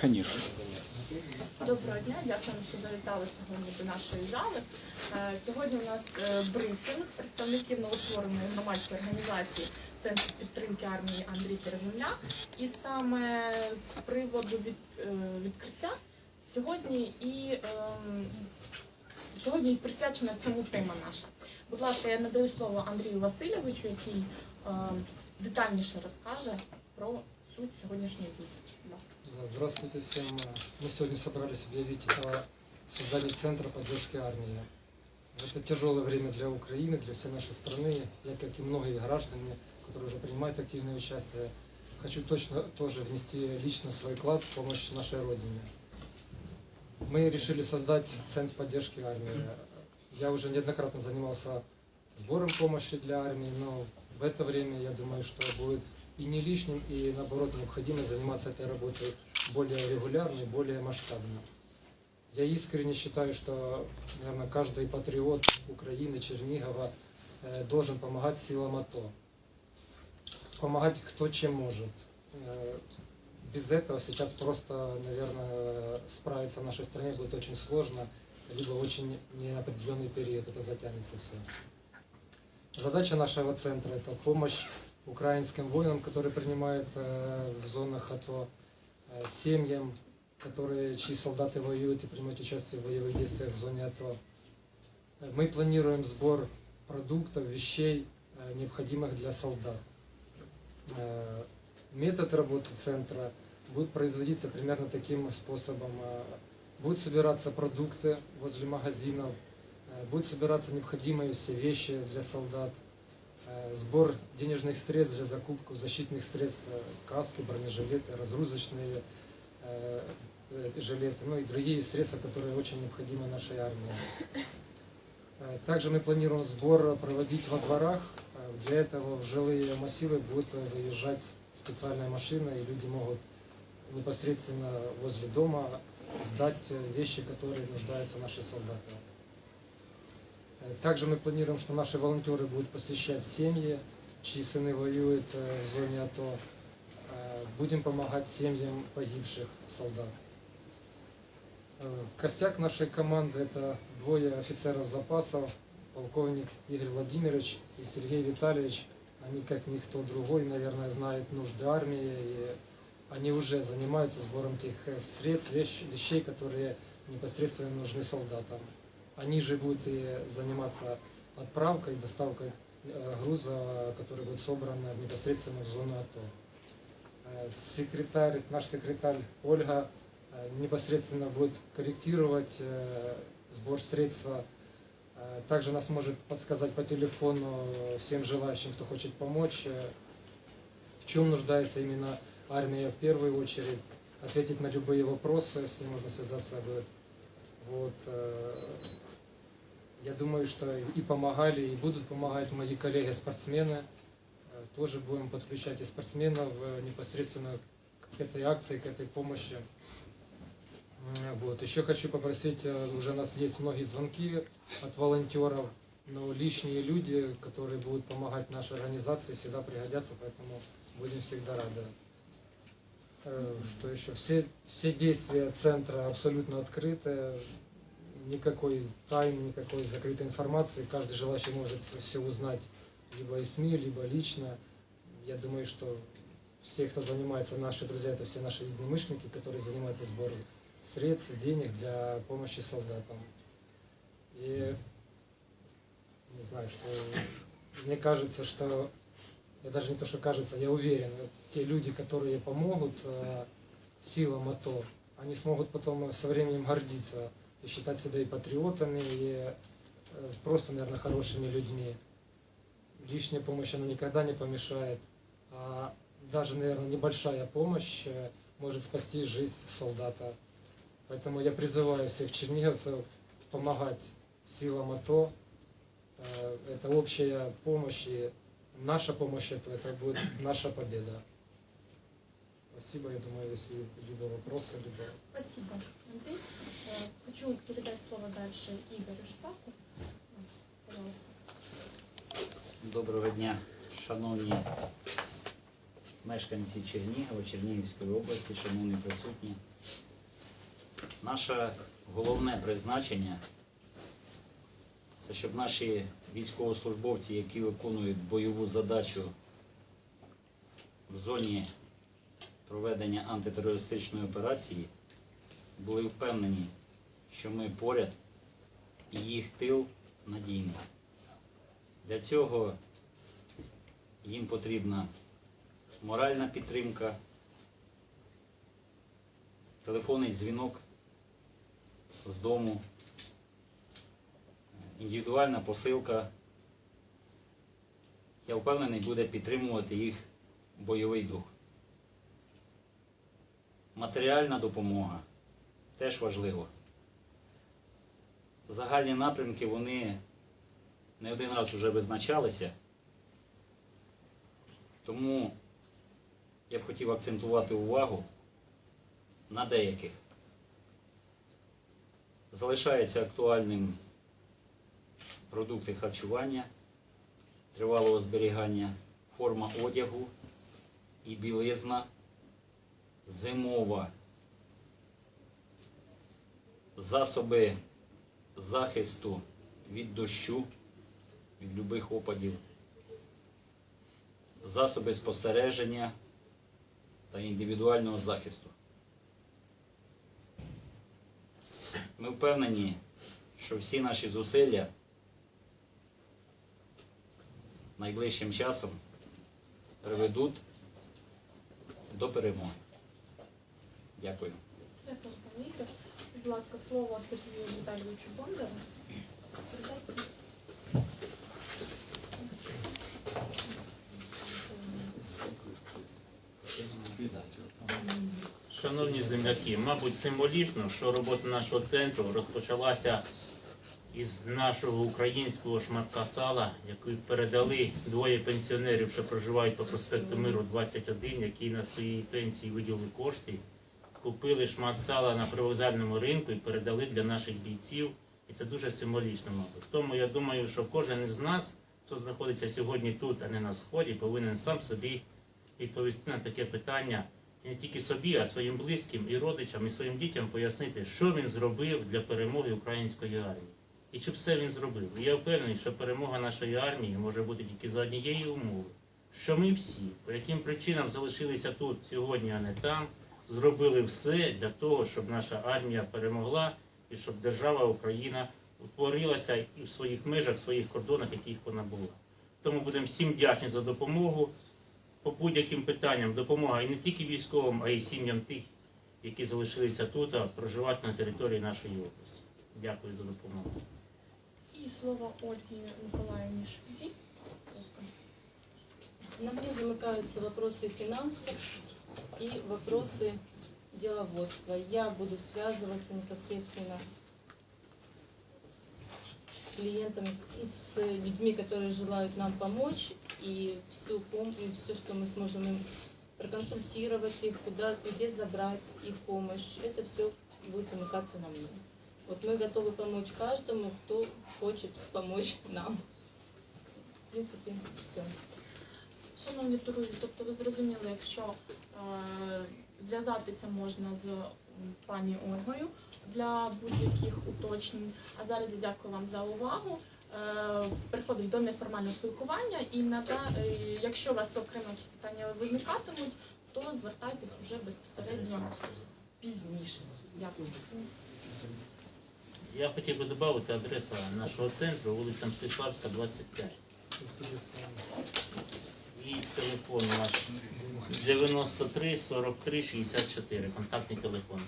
Конечно. Доброго дня, дякуємо, що завітали сьогодні до нашої зали. Е, Сьогодні у нас е, брифінг представників новоствореної громадської організації Центр підтримки армії Андрій Тереземля. І саме з приводу е, відкриття сьогодні і ем, сьогодні і присвячена цьому тема наша. Будь ласка, я надаю слово Андрію Васильовичу, який ем, детальніше розкаже про суть сьогоднішньої зустрічі. Будь ласка. Да, Здравствуйте всем. Мы сегодня собрались объявить о создании Центра поддержки армии. В это тяжелое время для Украины, для всей нашей страны. Я, как и многие граждане, которые уже принимают активное участие, хочу точно тоже внести лично свой вклад в помощь нашей Родине. Мы решили создать Центр поддержки армии. Я уже неоднократно занимался сбором помощи для армии, но в это время я думаю, что будет и не лишним, и наоборот необходимо заниматься этой работой более регулярно и более масштабно. Я искренне считаю, что, наверное, каждый патриот Украины, Чернигова э, должен помогать силам АТО. Помогать кто чем может. Э, Без этого сейчас просто, наверное, справиться в нашей стране будет очень сложно, либо очень неопределенный период это затянется все. Задача нашего центра это помощь украинским воинам, которые принимают э, в зонах АТО, э, семьям, которые, чьи солдаты воюют и принимают участие в боевых действиях в зоне АТО. Мы планируем сбор продуктов, вещей, э, необходимых для солдат. Метод работы центра будет производиться примерно таким способом. Э, Будут собираться продукты возле магазинов, э, будут собираться необходимые все вещи для солдат, э, сбор денежных средств для закупки защитных средств, каски, бронежилеты, разгрузочные жилеты, ну и другие средства, которые очень необходимы нашей армии. Также мы планируем сбор проводить во дворах. Для этого в жилые массивы будет э, заезжать специальная машина, и люди могут непосредственно возле дома сдать э, вещи, которые нуждаются наши солдаты. Э, Также мы планируем, что наши волонтеры будут посещать семьи, чьи сыны воюют э, в зоне АТО. Будем помогать семьям погибших солдат. Костяк нашей команды это двое офицеров запасов, полковник Игорь Владимирович и Сергей Витальевич. Они, как никто другой, наверное, знают нужды армии, и они уже занимаются сбором тех э, средств, вещ- вещей, которые непосредственно нужны солдатам. Они же будут и заниматься отправкой, доставкой э, груза, который будет собран непосредственно в зону АТО. Э, Секретарь, наш секретарь Ольга непосредственно будет корректировать сбор средства. Э, Также нас может подсказать по телефону всем желающим, кто хочет помочь, э, в чем нуждается именно армия в первую очередь, ответить на любые вопросы, с ним можно связаться будет. Вот, э, я думаю, что и помогали, и будут помогать мои коллеги-спортсмены. Э, Тоже будем подключать и спортсменов э, непосредственно к этой акции, к этой помощи. М, Вот. Еще хочу попросить, э, уже у нас есть многие звонки от волонтеров, но лишние люди, которые будут помогать нашей организации, всегда пригодятся, поэтому будем всегда рады. Э, Что еще? Все, все действия центра абсолютно открыты, никакой тайны, никакой закрытой информации. Каждый желающий может все узнать либо из СМИ, либо лично. Я думаю, что все, кто занимается, наши друзья, это все наши единомышленники, которые занимаются сбором средств, денег для помощи солдатам. И не знаю, что мне кажется, что я даже не то, что кажется, я уверен, те люди, которые помогут э, силам АТО, они смогут потом со временем гордиться и считать себя и патриотами, и э, просто, наверное, хорошими людьми. Лишняя помощь, она никогда не помешает. А даже, наверное, небольшая помощь э, может спасти жизнь солдата. Поэтому я призываю всех черниговцев помогать силам АТО. Э, Это общая помощь, и наша помощь это, это будет наша победа. Спасибо, я думаю, если либо вопросы, либо... Спасибо, Андрей. Э, Хочу передать слово дальше Игорю Шпаку. Пожалуйста. Доброго дня, шановні мешканці Чернігова, Чернігівської області, шановні присутні. Наше головне призначення це щоб наші військовослужбовці, які виконують бойову задачу в зоні проведення антитерористичної операції, були впевнені, що ми поряд і їх тил надійний. Для цього їм потрібна моральна підтримка, телефонний дзвінок з дому, індивідуальна посилка. Я впевнений, буде підтримувати їх бойовий дух. Матеріальна допомога теж важливо. Загальні напрямки вони не один раз вже визначалися. Тому я б хотів акцентувати увагу на деяких. Залишається актуальним продукти харчування, тривалого зберігання, форма одягу і білизна, зимова, засоби захисту від дощу, від любих опадів, засоби спостереження та індивідуального захисту. Ми впевнені, що всі наші зусилля найближчим часом приведуть до перемоги. Дякую. Дякую, пане Ігор. Будь ласка, слово Сергію Віталійовичу Бондару. Передайте. Шановні земляки, мабуть, символічно, що робота нашого центру розпочалася із нашого українського шматка сала, який передали двоє пенсіонерів, що проживають по проспекту Миру 21, які на своїй пенсії виділили кошти, купили шмат сала на привокзальному ринку і передали для наших бійців. І це дуже символічно, мабуть. Тому я думаю, що кожен із нас, хто знаходиться сьогодні тут, а не на сході, повинен сам собі відповісти на таке питання не тільки собі, а своїм близьким і родичам, і своїм дітям пояснити, що він зробив для перемоги української армії. І чи все він зробив. І я впевнений, що перемога нашої армії може бути тільки за однієї умови, що ми всі, по яким причинам залишилися тут сьогодні, а не там, зробили все для того, щоб наша армія перемогла і щоб держава Україна утворилася і в своїх межах, в своїх кордонах, яких вона була. Тому будемо всім вдячні за допомогу по будь-яким питанням. Допомога і не тільки військовим, а й сім'ям тих, які залишилися тут, а проживати на території нашої області. Дякую за допомогу. І слово Ольгі Миколаївні Швізі. Будь ласка. На мне замыкаются вопросы финансов и вопросы деловодства. Я буду связываться непосредственно с клиентами, с людьми, которые желают нам помочь, и всю пом- и все, что мы сможем им проконсультировать их, куда, где забрать их помощь, это все будет замыкаться на мне. Вот мы готовы помочь каждому, кто хочет помочь нам. В принципе, все. Шановні друзі, тобто ви зрозуміли, якщо е, зв'язатися можна з м, пані Ольгою для будь-яких уточнень. А зараз я дякую вам за увагу. Е, переходимо до неформального спілкування і е, якщо у вас окремо якісь питання виникатимуть, то звертайтесь вже безпосередньо пізніше. Дякую. Я хотів би додати адреса нашого центру, вулиця Мстиславська, 25. І телефон наш 93 43 64, контактний телефон.